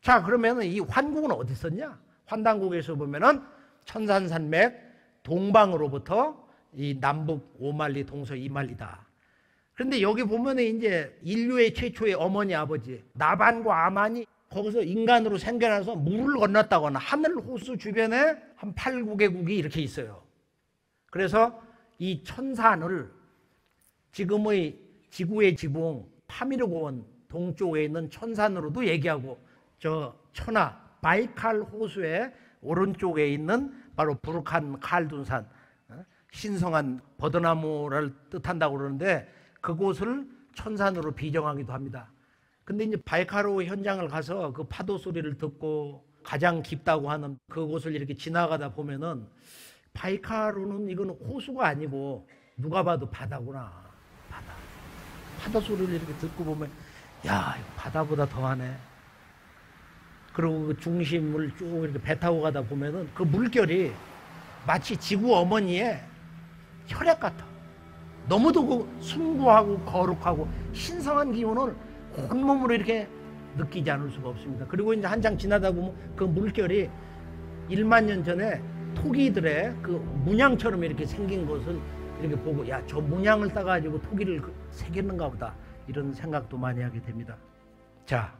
자, 그러면은 이 환국은 어디 있었냐? 환단국에서 보면은 천산산맥 동방으로부터 이 남북 오만리 동서 이만리다. 그런데 여기 보면은 이제 인류의 최초의 어머니 아버지 나반과 아만이 거기서 인간으로 생겨나서 물을 건넜다거나 하늘 호수 주변에 한 8, 9개국이 이렇게 있어요. 그래서 이 천산을 지금의 지구의 지붕 파미르고원 동쪽에 있는 천산으로도 얘기하고 저 천하 바이칼 호수의 오른쪽에 있는 바로 부룩한 칼둔산 어? 신성한 버드나무를 뜻한다고 그러는데 그곳을 천산으로 비정하기도 합니다. 근데 이제 바이카로 현장을 가서 그 파도 소리를 듣고 가장 깊다고 하는 그곳을 이렇게 지나가다 보면은 바이카로는 이건 호수가 아니고 누가 봐도 바다구나. 바다. 파도 소리를 이렇게 듣고 보면 야, 바다보다 더하네. 그리고 그 중심을 쭉 이렇게 배 타고 가다 보면은 그 물결이 마치 지구 어머니의 혈액 같아. 너무도 그 숭고하고 거룩하고 신성한 기운을 온몸으로 이렇게 느끼지 않을 수가 없습니다. 그리고 이제 한 장 지나다 보면 그 물결이 1만 년 전에 토기들의 그 문양처럼 이렇게 생긴 것을 이렇게 보고 야 저 문양을 따가지고 토기를 그 새겼는가 보다 이런 생각도 많이 하게 됩니다. 자